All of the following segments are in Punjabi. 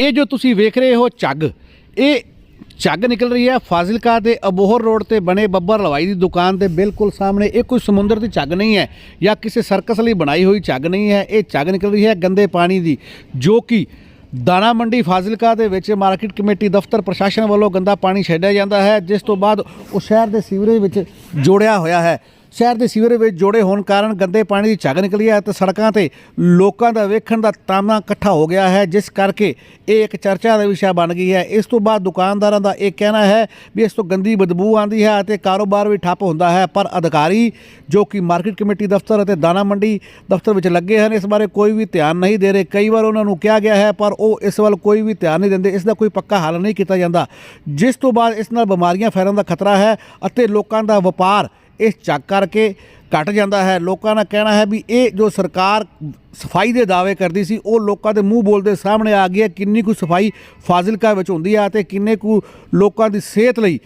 ਇਹ ਜੋ ਤੁਸੀਂ ਵੇਖ ਰਹੇ ਹੋ ਝੱਗ, ਇਹ ਝੱਗ ਨਿਕਲ ਰਹੀ ਹੈ ਫਾਜ਼ਿਲਕਾ ਦੇ ਅਬੋਹਰ ਰੋਡ ਤੇ ਬਣੇ ਬੱਬਰ ਲਵਾਈ ਦੀ ਦੁਕਾਨ ਦੇ ਬਿਲਕੁਲ ਸਾਹਮਣੇ। ਇਹ ਕੋਈ ਸਮੁੰਦਰ ਦੀ ਝੱਗ ਨਹੀਂ ਹੈ ਜਾਂ ਕਿਸੇ ਸਰਕਸ ਲਈ ਬਣਾਈ ਹੋਈ ਝੱਗ ਨਹੀਂ ਹੈ। ਇਹ ਝੱਗ ਨਿਕਲ ਰਹੀ ਹੈ ਗੰਦੇ ਪਾਣੀ ਦੀ, ਜੋ ਕਿ ਦਾਣਾ ਮੰਡੀ ਫਾਜ਼ਿਲਕਾ ਦੇ ਵਿੱਚ ਮਾਰਕੀਟ ਕਮੇਟੀ ਦਫ਼ਤਰ ਪ੍ਰਸ਼ਾਸਨ ਵੱਲੋਂ ਗੰਦਾ ਪਾਣੀ ਛੱਡਿਆ ਜਾਂਦਾ ਹੈ, ਜਿਸ ਤੋਂ ਬਾਅਦ ਉਹ ਸ਼ਹਿਰ ਦੇ ਸੀਵਰੇਜ ਵਿੱਚ ਜੋੜਿਆ ਹੋਇਆ ਹੈ। ਸ਼ਹਿਰ ਦੇ ਸੀਵਰੇਜ ਵਿੱਚ ਜੋੜੇ ਹੋਣ ਕਾਰਨ ਗੰਦੇ ਪਾਣੀ ਦੀ ਝੱਗ ਨਿਕਲੀ ਹੈ ਤੇ ਸੜਕਾਂ ਤੇ ਲੋਕਾਂ ਦਾ ਵੇਖਣ ਦਾ ਤਾਮਾ ਇਕੱਠਾ ਹੋ ਗਿਆ ਹੈ, ਜਿਸ ਕਰਕੇ ਇਹ ਇੱਕ ਚਰਚਾ ਦਾ ਵਿਸ਼ਾ ਬਣ ਗਈ ਹੈ। ਇਸ ਤੋਂ ਬਾਅਦ ਦੁਕਾਨਦਾਰਾਂ ਦਾ ਇਹ ਕਹਿਣਾ ਹੈ ਵੀ ਇਸ ਤੋਂ ਗੰਦੀ ਬਦਬੂ ਆਉਂਦੀ ਹੈ ਅਤੇ ਕਾਰੋਬਾਰ ਵੀ ਠੱਪ ਹੁੰਦਾ ਹੈ, ਪਰ ਅਧਿਕਾਰੀ ਜੋ ਕਿ ਮਾਰਕੀਟ ਕਮੇਟੀ ਦਫ਼ਤਰ ਅਤੇ ਦਾਣਾ ਮੰਡੀ ਦਫ਼ਤਰ ਵਿੱਚ ਲੱਗੇ ਹਨ, ਇਸ ਬਾਰੇ ਕੋਈ ਵੀ ਧਿਆਨ ਨਹੀਂ ਦੇ ਰਹੇ। ਕਈ ਵਾਰ ਉਹਨਾਂ ਨੂੰ ਕਿਹਾ ਗਿਆ ਹੈ, ਪਰ ਉਹ ਇਸ ਵੱਲ ਕੋਈ ਵੀ ਧਿਆਨ ਨਹੀਂ ਦਿੰਦੇ। ਇਸ ਦਾ ਕੋਈ ਪੱਕਾ ਹੱਲ ਨਹੀਂ ਕੀਤਾ ਜਾਂਦਾ। ਜਿਸ ਤੋਂ ਬਾਅਦ ਇਸ ਨਾਲ ਬਿਮਾਰੀਆਂ ਫੈਲਣ ਦਾ ਖਤਰਾ ਹੈ ਅਤੇ ਲੋਕਾਂ ਦਾ ਵਪਾਰ ਇਹ ਚੱਕ ਕਰਕੇ ਘਟ ਜਾਂਦਾ ਹੈ। ਲੋਕਾਂ ਦਾ ਕਹਿਣਾ ਹੈ ਵੀ ਇਹ ਜੋ ਸਰਕਾਰ ਸਫ਼ਾਈ ਦੇ ਦਾਅਵੇ ਕਰਦੀ ਸੀ, ਉਹ ਲੋਕਾਂ ਦੇ ਮੂੰਹ ਬੋਲਦੇ ਸਾਹਮਣੇ ਆ ਗਈ ਹੈ। ਕਿੰਨੀ ਕੁ ਸਫ਼ਾਈ ਫਾਜ਼ਿਲਕਾ ਵਿੱਚ ਹੁੰਦੀ ਹੈ ਤੇ ਕਿੰਨੇ ਕੁ ਲੋਕਾਂ ਦੀ ਸਿਹਤ ਲਈ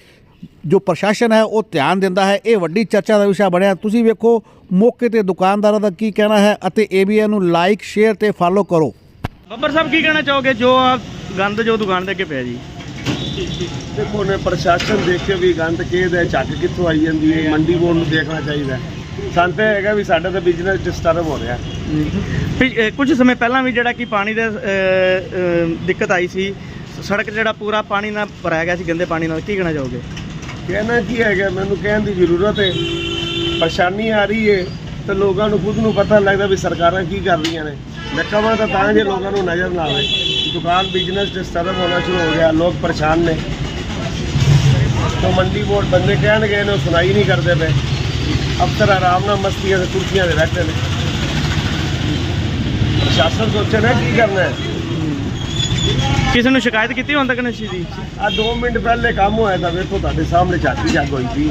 ਜੋ ਪ੍ਰਸ਼ਾਸਨ ਹੈ, ਉਹ ਧਿਆਨ ਦਿੰਦਾ ਹੈ। ਇਹ ਵੱਡੀ ਚਰਚਾ ਦਾ ਵਿਸ਼ਾ ਬਣਿਆ। ਤੁਸੀਂ ਵੇਖੋ, ਮੌਕੇ ਤੇ ਦੁਕਾਨਦਾਰਾਂ ਦਾ ਕੀ ਕਹਿਣਾ ਹੈ ਅਤੇ ਏਬੀਐਨ ਨੂੰ ਲਾਈਕ ਸ਼ੇਅਰ ਤੇ ਫਾਲੋ ਕਰੋ। ਬੱਬਰ ਸਾਹਿਬ, ਕੀ ਕਹਿਣਾ ਚਾਹੋਗੇ? ਜੋ ਆ ਗੰਦ ਜੋ ਦੁਕਾਨ ਦੇ ਅੱਗੇ ਪਿਆ ਜੀ। ਦੇਖੋ ਨੇ ਪ੍ਰਸ਼ਾਸਨ ਦੇਖ ਵੀ ਗੰਦ ਕਿਹਦਾ ਝੱਗ ਕਿੱਥੋਂ ਆਈ ਜਾਂਦੀ ਹੈ? ਮੰਡੀ ਬੋਰਡ ਨੂੰ ਦੇਖਣਾ ਚਾਹੀਦਾ। ਸਾਨੂੰ ਤਾਂ ਹੈਗਾ ਵੀ ਸਾਡਾ ਤਾਂ ਬਿਜ਼ਨਸ ਡਿਸਟਰਬ ਹੋ ਰਿਹਾ। ਅਹ ਕੁਝ ਸਮੇਂ ਪਹਿਲਾਂ ਵੀ ਜਿਹੜਾ ਕਿ ਪਾਣੀ ਦੇ ਦਿੱਕਤ ਆਈ ਸੀ ਸੜਕ ਜਿਹੜਾ ਪੂਰਾ ਪਾਣੀ ਨਾਲ ਭਰਿਆ ਗਿਆ ਸੀ ਗੰਦੇ ਪਾਣੀ ਨਾਲ ਕੀ ਕਹਿਣਾ ਚਾਹੋਗੇ? ਕਹਿਣਾ ਕੀ ਹੈਗਾ ਮੈਨੂੰ ਕਹਿਣ ਦੀ ਜ਼ਰੂਰਤ ਹੈ। ਪਰੇਸ਼ਾਨੀ ਆ ਰਹੀ ਹੈ ਤੇ ਲੋਕਾਂ ਨੂੰ ਖੁਦ ਨੂੰ ਪਤਾ ਲੱਗਦਾ ਵੀ ਸਰਕਾਰਾਂ ਕੀ ਕਰ ਰਹੀਆਂ ਨੇ। ਮੈਂ ਕਹਾਂ ਤਾਂ ਤਾਂ ਜੇ ਲੋਕਾਂ ਨੂੰ ਨਜ਼ਰ ਨਾ ਆਵੇ। ਦੁਕਾਨ ਬਿਜ਼ਨਸ ਡਿਸਟਰਬ ਹੋਣਾ ਸ਼ੁਰੂ ਹੋ ਗਿਆ ਲੋਕ ਪਰੇਸ਼ਾਨ ਨੇ। ਤੋਂ ਮੰਡੀ ਬੋਰਡ ਬੰਦੇ ਕਹਿਣਗੇ ਨੇ ਉਹ ਸੁਣਾਈ ਨਹੀਂ ਕਰਦੇ ਪਏ। ਅਫਸਰ ਆਰਾਮ ਨਾਲ ਮਸਤੀਆਂ ਬੈਠੇ ਨੇ। ਪ੍ਰਸ਼ਾਸਨ ਸੋਚੇ ਨਾ ਕੀ ਕਰਨਾ ਕਿਸੇ ਨੂੰ ਸ਼ਿਕਾਇਤ ਕੀਤੀ ਹੁਣ ਤੱਕ ਨਸ਼ੀ ਦੀ? ਆ 2 ਮਿੰਟ ਪਹਿਲੇ ਕੰਮ ਹੋਇਆ ਤਾਂ ਵੇਖੋ ਤੁਹਾਡੇ ਸਾਹਮਣੇ ਝਾਕੀ ਜੱਗ ਹੋਈ ਸੀ।